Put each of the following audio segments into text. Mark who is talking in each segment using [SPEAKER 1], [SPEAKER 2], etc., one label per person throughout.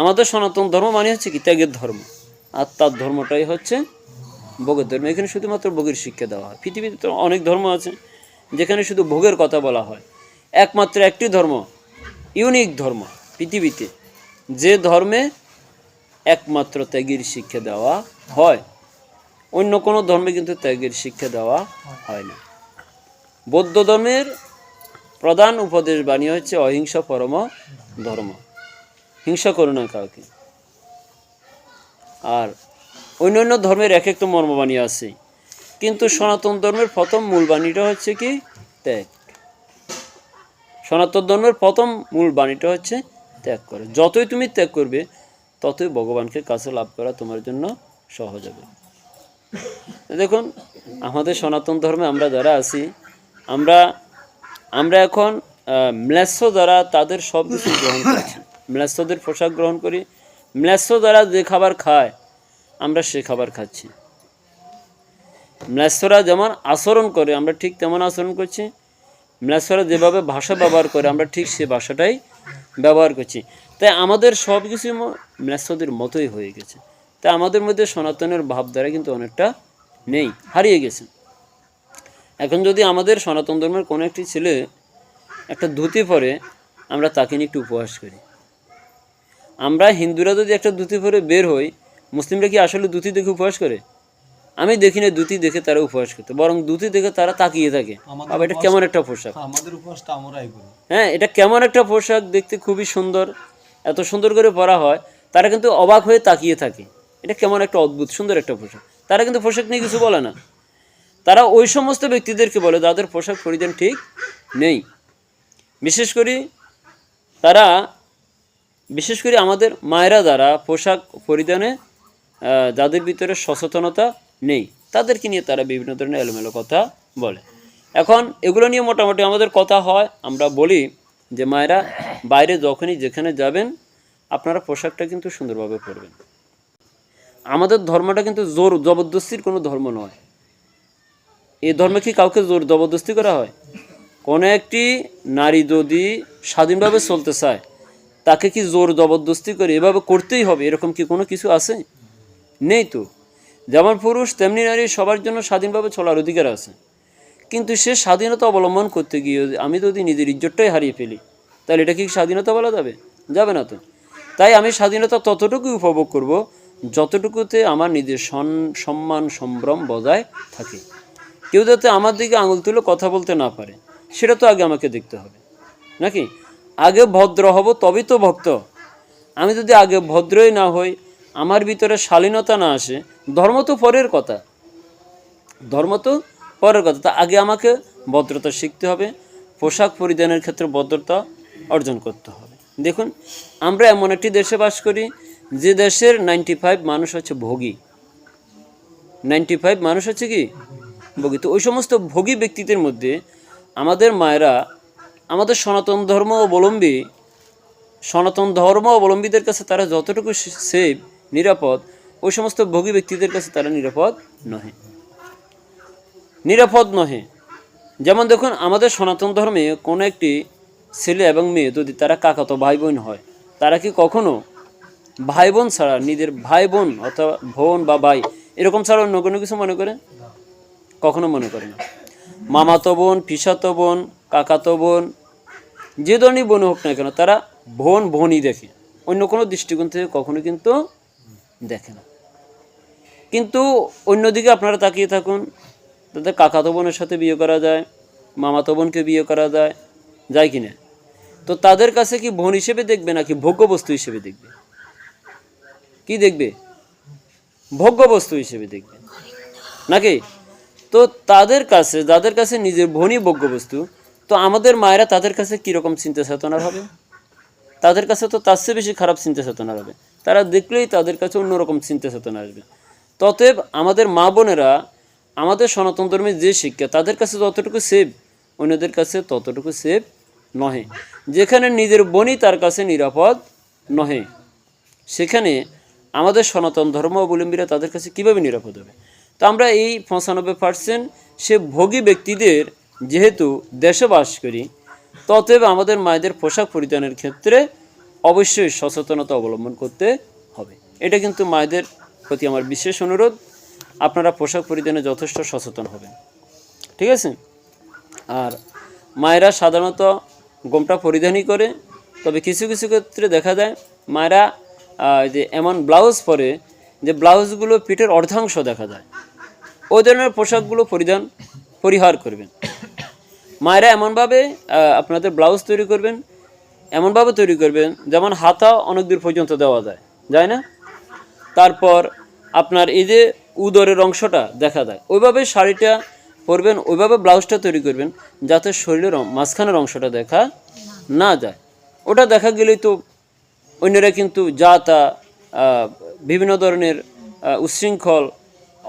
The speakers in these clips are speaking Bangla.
[SPEAKER 1] আমাদের সনাতন ধর্ম মানে হচ্ছে কি ত্যাগের ধর্ম। আর তার ধর্মটাই হচ্ছে ভোগের ধর্ম। এখানে শুধুমাত্র ভোগের শিক্ষা দেওয়া হয়। পৃথিবীতে তো অনেক ধর্ম আছে যেখানে শুধু ভোগের কথা বলা হয়। একমাত্র একটি ধর্ম, ইউনিক ধর্ম পৃথিবীতে। যে ধর্মে একমাত্র ত্যাগের শিক্ষা দেওয়া হয়। অন্য কোনো ধর্মে কিন্তু ত্যাগের শিক্ষা দেওয়া হয় না। বৌদ্ধ ধর্মের প্রধান উপদেশ বাণী হচ্ছে অহিংসা পরম ধর্ম। হিংসা করো না কাউকে। আর অন্য অন্য ধর্মের এক একটা মর্মবাণী আছে। কিন্তু সনাতন ধর্মের প্রথম মূল বাণীটা হচ্ছে কি? ত্যাগ। সনাতন ধর্মের প্রথম মূল বাণীটা হচ্ছে ত্যাগ করে। যতই তুমি ত্যাগ করবে, ততই ভগবানকে কাছে লাভ করা তোমার জন্য সহজ হবে। দেখুন, আমাদের সনাতন ধর্মে আমরা যারা আছি, আমরা আমরা এখন ম্লেচ্ছ যারা তাদের সব কিছু গ্রহণ করছি। ম্লেচ্ছদের পোশাক গ্রহণ করি। ম্লেচ্ছ দ্বারা যে খাবার খায়, আমরা সে খাবার খাচ্ছি। ম্লেচ্ছরা যেমন আচরণ করে, আমরা ঠিক তেমন আচরণ করছি। ম্লেচ্ছরা যেভাবে ভাষা ব্যবহার করে, আমরা ঠিক সে ভাষাটাই ব্যবহার করছি। তাই আমাদের সব কিছু ম্লেচ্ছদের মতোই হয়ে গেছে। তাই আমাদের মধ্যে সনাতনের ভাবধারা কিন্তু অনেকটা নেই, হারিয়ে গেছে। এখন যদি আমাদের সনাতন ধর্মের কোনো একটি ছেলে একটা ধুতি পরে, আমরা তাকে নিয়ে একটু উপহাস করি। আমরা হিন্দুরা যদি একটা ধুতি পরে বের হই মুসলিমরা কি আসলে ধুতি দেখে উপহাস করে? আমি দেখি না ধুতি দেখে তারা উপহাস করতে বরং ধুতি দেখে তারা তাকিয়ে থাকে। বাবা এটা কেমন একটা পোশাক?
[SPEAKER 2] আমাদের আমরাই করি।
[SPEAKER 1] হ্যাঁ এটা কেমন একটা পোশাক দেখতে খুবই সুন্দর এত সুন্দর করে পরা হয় তারা কিন্তু অবাক হয়ে তাকিয়ে থাকে। এটা কেমন একটা অদ্ভুত সুন্দর একটা পোশাক। তারা কিন্তু পোশাক নিয়ে কিছু বলে না। তারা ওই সমস্ত ব্যক্তিদেরকে বলে যাদের পোশাক পরিধান ঠিক নেই। বিশেষ করে তারা বিশেষ করে আমাদের মায়েরা যারা পোশাক পরিধানে যাদের ভিতরে সচেতনতা নেই, তাদেরকে নিয়ে তারা বিভিন্ন ধরনের এলোমেলো কথা বলে। এখন এগুলো নিয়ে মোটামুটি আমাদের কথা হয়। আমরা বলি যে মায়েরা বাইরে যখনই যেখানে যাবেন, আপনারা পোশাকটা কিন্তু সুন্দরভাবে পরবেন। আমাদের ধর্মটা কিন্তু জোর জবরদস্তির কোনো ধর্ম নয়। এই ধর্মে কি কাউকে জোর জবরদস্তি করা হয়? কোনো একটি নারী যদি স্বাধীনভাবে চলতে চায় তাকে কি জোর জবরদস্তি করে এভাবে করতেই হবে? এরকম কি কোনো কিছু আছে? নেই তো। যেমন পুরুষ, তেমনি নারী সবার জন্য স্বাধীনভাবে চলার অধিকার আছে। কিন্তু সে স্বাধীনতা অবলম্বন করতে গিয়ে আমি যদি নিজের ইজ্জতটাই হারিয়ে ফেলি, তাহলে এটা কি স্বাধীনতা বলা যাবে? যাবে না তো। তাই আমি স্বাধীনতা ততটুকুই উপভোগ করব যতটুকুতে আমার নিজের সম্মান, সম্ভ্রম বজায় থাকে। কেউ যাতে আমার দিকে আঙুল তুলে কথা বলতে না পারে, সেটা তো আগে আমাকে দেখতে হবে। নাকি? আগে ভদ্র হব তবেই তো ভক্ত। আমি যদি আগে ভদ্রই না হই, আমার ভিতরে শালীনতা না আসে, ধর্ম তো পরের কথা। ধর্ম তো পরের কথা। তা আগে আমাকে ভদ্রতা শিখতে হবে, পোশাক পরিধানের ক্ষেত্রে ভদ্রতা অর্জন করতে হবে। দেখুন, আমরা এমন একটি দেশে বাস করি, যে দেশের নাইনটি ফাইভ মানুষ হচ্ছে ভোগী। নাইনটি ফাইভ মানুষ হচ্ছে কি? ভোগী। তো ওই সমস্ত ভোগী ব্যক্তিদের মধ্যে আমাদের মায়েরা আমাদের সনাতন ধর্ম অবলম্বী, সনাতন ধর্ম অবলম্বীদের কাছে তারা যতটুকু সেফ, নিরাপদ, ওই সমস্ত ভোগী ব্যক্তিদের কাছে তারা নিরাপদ নহে। নিরাপদ নহে। যেমন দেখুন, আমাদের সনাতন ধর্মে কোনো একটি ছেলে এবং মেয়ে যদি তারা কাকাতো ভাই বোন হয়, তারা কি কখনো ভাই বোন ছাড়া নিজের ভাই বোন অথবা বোন বা ভাই এরকম ছাড়া অন্য কোনো কিছু মনে করে? কখনো মনে করে না। মামাতো বোন, পিসাতো বোন কাকাতো বোন, যে ধরনের বোন হোক না কেন, তারা বোন বোনই দেখে। অন্য কোনো দৃষ্টিকোণ থেকে কখনো কিন্তু দেখে না। কিন্তু অন্যদিকে আপনারা তাকিয়ে থাকুন, তাদের কাকাতো বোনের সাথে বিয়ে করা যায় মামাতো বোনকে বিয়ে করা যায় যায় কি না তো তাদের কাছে কি বোন হিসেবে দেখবে নাকি ভোগ্য বস্তু হিসেবে দেখবে? কি দেখবে? ভোগ্য বস্তু হিসেবে দেখবে। নাকি? তো তাদের কাছে, যাদের কাছে নিজের বোনই ভোগ্য বস্তু তো আমাদের মায়েরা তাদের কাছে কীরকম চিন্তা চেতনার হবে? তাদের কাছে তো তার চেয়ে বেশি খারাপ চিন্তা চেতনার হবে। তারা দেখলেই তাদের কাছে অন্যরকম চিন্তা চেতনা আসবে। ততএব আমাদের মা বোনেরা, আমাদের সনাতন ধর্মের যে শিক্ষা, তাদের কাছে যতটুকু সেভ অন্যদের কাছে ততটুকু সেভ নহে। যেখানে নিজের বোনই তার কাছে নিরাপদ নহে। সেখানে আমাদের সনাতন ধর্ম অবলম্বীরা তাদের কাছে কীভাবে নিরাপদ হবে? তো আমরা এই পঁচানব্বই পার্সেন্ট সে ভোগী ব্যক্তিদের যেহেতু দেশে বাস করি, ততএব আমাদের মায়েদের পোশাক পরিধানের ক্ষেত্রে অবশ্যই সচেতনতা অবলম্বন করতে হবে। এটা কিন্তু মায়েদের প্রতি আমার বিশেষ অনুরোধ। আপনারা পোশাক পরিধানে যথেষ্ট সচেতন হবেন। ঠিক আছে? আর মায়েরা সাধারণত গোমটা পরিধানই করে, তবে কিছু কিছু ক্ষেত্রে দেখা যায় মায়েরা যে এমন ব্লাউজ পরে যে ব্লাউজগুলো পিঠের অর্ধাংশ দেখা যায়, ওই ধরনের পোশাকগুলো পরিধান, পরিহার করবেন। মায়েরা এমনভাবে আপনাদের ব্লাউজ তৈরি করবেন এমনভাবে তৈরি করবেন যেমন হাতা অনেক দূর পর্যন্ত দেওয়া যায় যায় না? তারপর আপনার এই যে উদরের অংশটা দেখা যায় ওইভাবে শাড়িটা পরবেন ওইভাবে ব্লাউজটা তৈরি করবেন যাতে শরীরের মাঝখানের অংশটা দেখা না যায়। ওটা দেখা গেলেই তো অন্যরা কিন্তু যা তা বিভিন্ন ধরনের আহ, উচ্ছৃঙ্খল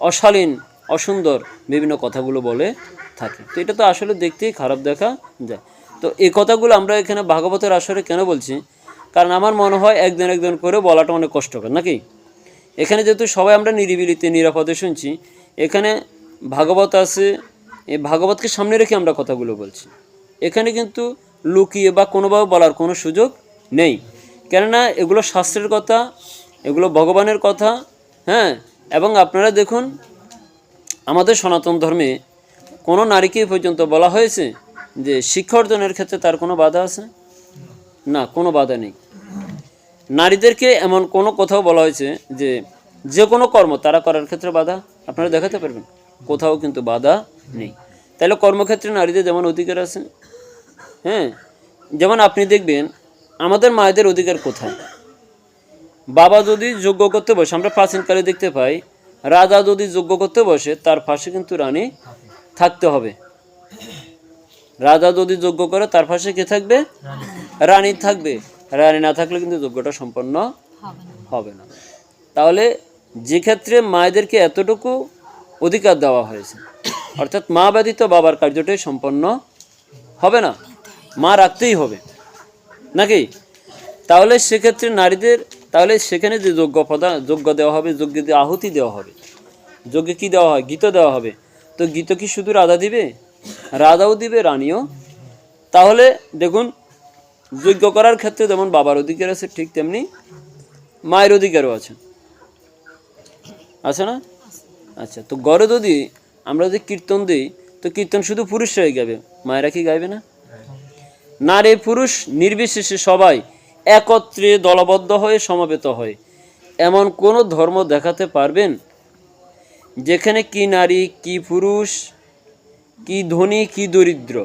[SPEAKER 1] অশালীন অসুন্দর বিভিন্ন কথাগুলো বলে থাকে। তো এটা তো আসলে দেখতেই খারাপ দেখা যায়। তো এই কথাগুলো আমরা এখানে ভাগবতের আসরে কেন বলছি? কারণ আমার মনে হয় একজন একজন করে বলাটা অনেক কষ্টকর, নাকি? এখানে যেহেতু সবাই আমরা নিরিবিলিতে, নিরাপদে শুনছি, এখানে ভাগবত আছে, এই ভাগবতকে সামনে রেখে আমরা কথাগুলো বলছি। এখানে কিন্তু লুকিয়ে বা কোনোভাবে বলার কোনো সুযোগ নেই। কেননা এগুলো শাস্ত্রের কথা, এগুলো ভগবানের কথা হ্যাঁ? এবং আপনারা দেখুন, আমাদের সনাতন ধর্মে কোনো নারীকে পর্যন্ত বলা হয়েছে যে শিক্ষা অর্জনের ক্ষেত্রে তার কোনো বাধা আছে? না, কোনো বাধা নেই। নারীদেরকে এমন কোনো কোথাও বলা হয়েছে যে যে কোনো কর্ম তারা করার ক্ষেত্রে বাধা? আপনারা দেখাতে পারবেন? কোথাও কিন্তু বাধা নেই। তাহলে কর্মক্ষেত্রে নারীদের যেমন অধিকার আছে হ্যাঁ? যেমন আপনি দেখবেন, আমাদের মায়েদের অধিকার কোথায়? বাবা যদি যোগ্য করতে বসে, আমরা প্রাচীনকালে দেখতে পাই, রাজা যদি যোগ্য করতে বসে, তার পাশে কিন্তু রানী থাকতে হবে। রাজা যদি যোগ্য করে তার পাশে কে থাকবে? রানী। থাকবে। রানী না থাকলে কিন্তু যোগ্যটা সম্পন্ন হবে না। তাহলে যে ক্ষেত্রে মায়েদেরকে এতটুকু অধিকার দেওয়া হয়েছে অর্থাৎ মা ব্যতীত বাবার কার্যটাই সম্পন্ন হবে না? মা রাখতেই হবে। নাকি? তাহলে সেক্ষেত্রে নারীদের তাহলে সেখানে যে যোগ্য পদা যোগ্য দেওয়া হবে যোগ্য দিয়ে আহুতি দেওয়া হবে যজ্ঞে কি দেওয়া হয়? গীত দেওয়া হবে। তো গীত কি শুধু রাধা দিবে? রাধাও দিবে, রানীও। তাহলে দেখুন, যজ্ঞ করার ক্ষেত্রে যেমন বাবার অধিকার আছে, ঠিক তেমনি মায়ের অধিকারও আছে। আছে না? আচ্ছা তো গড়ে যদি আমরা যদি কীর্তন দিই, তো কীর্তন শুধু পুরুষরাই গাবে, মায়েরা কি গাইবে না? নারী, পুরুষ, নির্বিশেষে সবাই একত্রে দলবদ্ধ হয়ে সমবেত হয়। এমন কোনো ধর্ম দেখাতে পারবেন যেখানে কি নারী, কি পুরুষ, কি ধনী, কি দরিদ্র,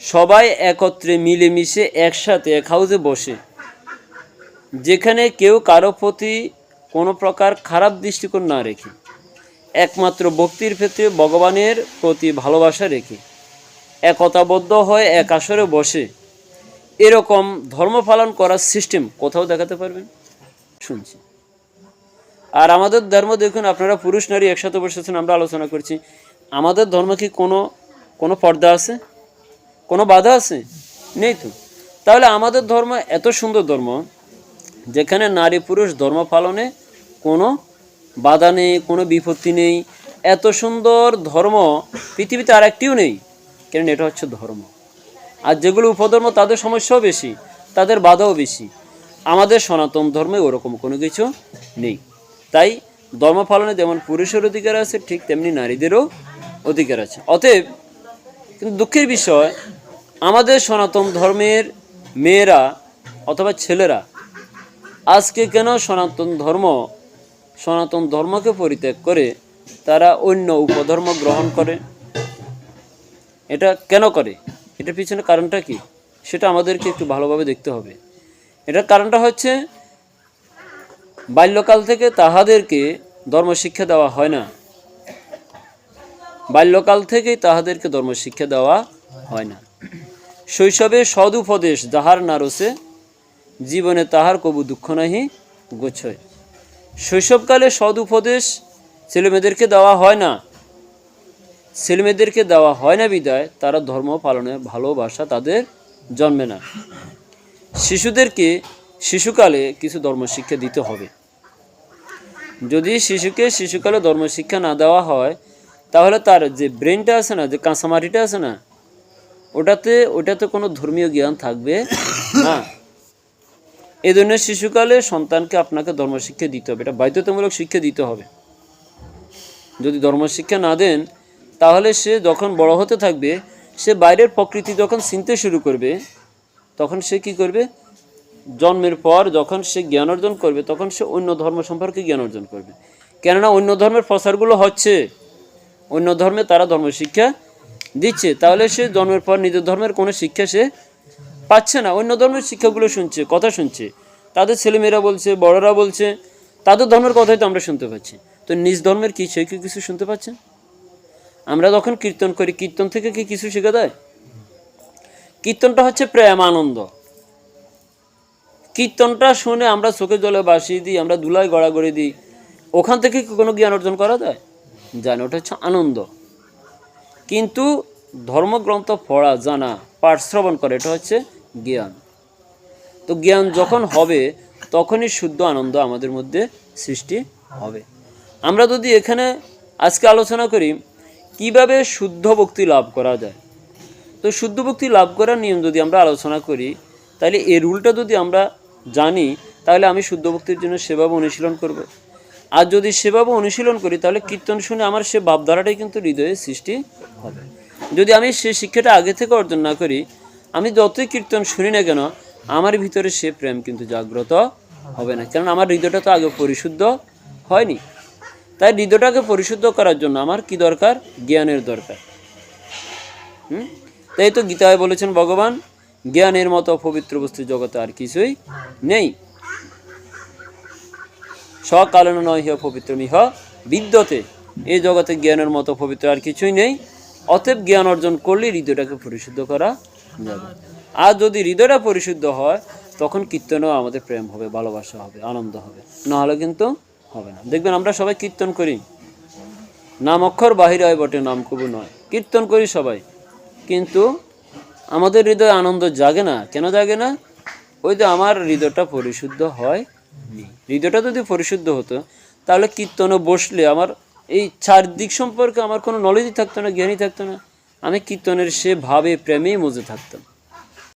[SPEAKER 1] সবাই একত্রে মিলেমিশে একসাথে এক হাউসে বসে। যেখানে কেউ কারও প্রতি কোনো প্রকার খারাপ দৃষ্টিকোণ না রেখে, একমাত্র ভক্তির ক্ষেত্রে ভগবানের প্রতি ভালোবাসা রেখে, একতাবদ্ধ হয়ে এক আসরে বসে। এরকম ধর্ম পালন করার সিস্টেম কোথাও দেখাতে পারবেন? শুনছি। আর আমাদের ধর্ম দেখুন, আপনারা পুরুষ, নারী একসাথে বসেছেন, আমরা আলোচনা করছি। আমাদের ধর্ম কি কোনো কোনো পর্দা আছে? কোনো বাধা আছে? নেই তো। তাহলে আমাদের ধর্ম এত সুন্দর ধর্ম, যেখানে নারী, পুরুষ ধর্ম পালনে কোনো বাধা নেই, কোনো বিপত্তি নেই। এত সুন্দর ধর্ম পৃথিবীতে আর একটিও নেই, কারণ এটা হচ্ছে ধর্ম। আর যেগুলো উপধর্ম, তাদের সমস্যাও বেশি, তাদের বাধাও বেশি। আমাদের সনাতন ধর্মে ওরকম কোনো কিছু নেই। তাই ধর্ম পালনে যেমন পুরুষের অধিকার আছে, ঠিক তেমনি নারীদেরও অধিকার আছে। অতএব কিন্তু দুঃখের বিষয়, আমাদের সনাতন ধর্মের মেয়েরা অথবা ছেলেরা আজকে কেন সনাতন ধর্ম, সনাতন ধর্মকে পরিত্যাগ করে তারা অন্য উপধর্ম গ্রহণ করে? এটা কেন করে? এটার পিছনে কারণটা কি? সেটা আমাদেরকে একটু ভালোভাবে দেখতে হবে। এটার কারণটা হচ্ছে বাল্যকাল থেকে তাহাদেরকে ধর্ম শিক্ষা দেওয়া হয় না। বাল্যকাল থেকেই তাহাদেরকে ধর্ম শিক্ষা দেওয়া হয় না। শৈশবে সদুপদেশ যাহার নারসে জীবনে তাহার কবু দুঃখ নাহি গোছয়। শৈশবকালে সদুপদেশ ছেলেমেয়েদেরকে দেওয়া হয় না। ছেলেমেয়েদেরকে দেওয়া হয় না বিদায়, তারা ধর্ম পালনে ভালোবাসা তাদের জন্মে না। শিশুদেরকে শিশুকালে কিছু ধর্মশিক্ষা দিতে হবে। যদি শিশুকে শিশুকালে ধর্মশিক্ষা না দেওয়া হয়, তাহলে তার যে ব্রেনটা আছে না, যে কাঁচামাটিটা আছে না, ওটাতে ওটাতে কোনো ধর্মীয় জ্ঞান থাকবে না। এই ধরনের শিশুকালে সন্তানকে আপনাকে ধর্মশিক্ষা দিতে হবে। এটা বাধ্যতামূলক শিক্ষা দিতে হবে। যদি ধর্মশিক্ষা না দেন, তাহলে সে যখন বড় হতে থাকবে, সে বাইরের প্রকৃতি যখন চিনতে শুরু করবে, তখন সে কি করবে? জন্মের পর যখন সে জ্ঞান অর্জন করবে, তখন সে অন্য ধর্ম সম্পর্কে জ্ঞান অর্জন করবে। কেননা অন্য ধর্মের প্রচারগুলো হচ্ছে। অন্য ধর্মে তারা ধর্ম শিক্ষা দিচ্ছে। তাহলে সে জন্মের পর নিজের ধর্মের কোনো শিক্ষা সে পাচ্ছে না। অন্য ধর্মের শিক্ষাগুলো শুনছে, কথা শুনছে। তাদের ছেলেমেয়েরা বলছে, বড়রা বলছে, তাদের ধর্মের কথাই তো আমরা শুনতে পাচ্ছি। তো নিজ ধর্মের কি সে কি কিছু শুনতে পাচ্ছেন আমরা যখন কীর্তন করি, কীর্তন থেকে কি কিছু শেখা দেয় কীর্তনটা হচ্ছে প্রেম, আনন্দ। কীর্তনটা শুনে আমরা চোখে জলে বাসিয়ে দিই, আমরা দুলায় গড়াগড়ি দিই। ওখান থেকে কি কোনো জ্ঞান অর্জন করা যায়? জানি, ওটা হচ্ছে আনন্দ। কিন্তু ধর্মগ্রন্থ পড়া, জানা, পাঠ শ্রবণ করে, এটা হচ্ছে জ্ঞান। তো জ্ঞান যখন হবে, তখনই শুদ্ধ আনন্দ আমাদের মধ্যে সৃষ্টি হবে। আমরা যদি এখানে আজকে আলোচনা করি, কীভাবে শুদ্ধ ভক্তি লাভ করা যায়? তো শুদ্ধ ভক্তি লাভ করার নিয়ম যদি আমরা আলোচনা করি, তাহলে এই রুলটা যদি আমরা জানি, তাহলে আমি শুদ্ধ ভক্তির জন্য সেভাবে অনুশীলন করব। আর যদি সেভাবে অনুশীলন করি, তাহলে কীর্তন শুনে আমার সে ভাবধারাটাই কিন্তু হৃদয়ে সৃষ্টি হবে। যদি আমি সে শিক্ষাটা আগে থেকে অর্জন না করি, আমি যতই কীর্তন শুনি না কেন, আমার ভিতরে সে প্রেম কিন্তু জাগ্রত হবে না। কারণ আমার হৃদয়টা তো আগে পরিশুদ্ধ হয়নি। তাই হৃদয়টাকে পরিশুদ্ধ করার জন্য আমার কি দরকার? জ্ঞানের দরকার। হুম? তাই তো গীতায় বলেছেন, ভগবান জ্ঞানের মতো পবিত্র বস্তু জগতে আর কিছুই নেই। সকালন নয় পবিত্র মিহ বিদ্যতে। এই জগতে জ্ঞানের মতো পবিত্র আর কিছুই নেই। অতএব জ্ঞান অর্জন করলে হৃদয়টাকে পরিশুদ্ধ করা যাবে। আর যদি হৃদয়টা পরিশুদ্ধ হয়, তখন কীর্তনেও আমাদের প্রেম হবে, ভালোবাসা হবে, আনন্দ হবে। নাহলে কিন্তু হবে না। দেখবেন আমরা সবাই কীর্তন করি। নাম অক্ষর বাহির হয় বটে, নাম কবু নয়। কীর্তন করি সবাই। কিন্তু আমাদের হৃদয় আনন্দ জাগে না? কেন জাগে না? ওই তো আমার হৃদয়টা পরিশুদ্ধ হয়। হৃদয়টা যদি পরিশুদ্ধ হতো, তাহলে কীর্তনে বসলে আমার এই চারদিক সম্পর্কে আমার কোনো নলেজই থাকতো না, জ্ঞানই থাকতো না। আমি কীর্তনের সে ভাবে প্রেমেই মজে থাকতাম।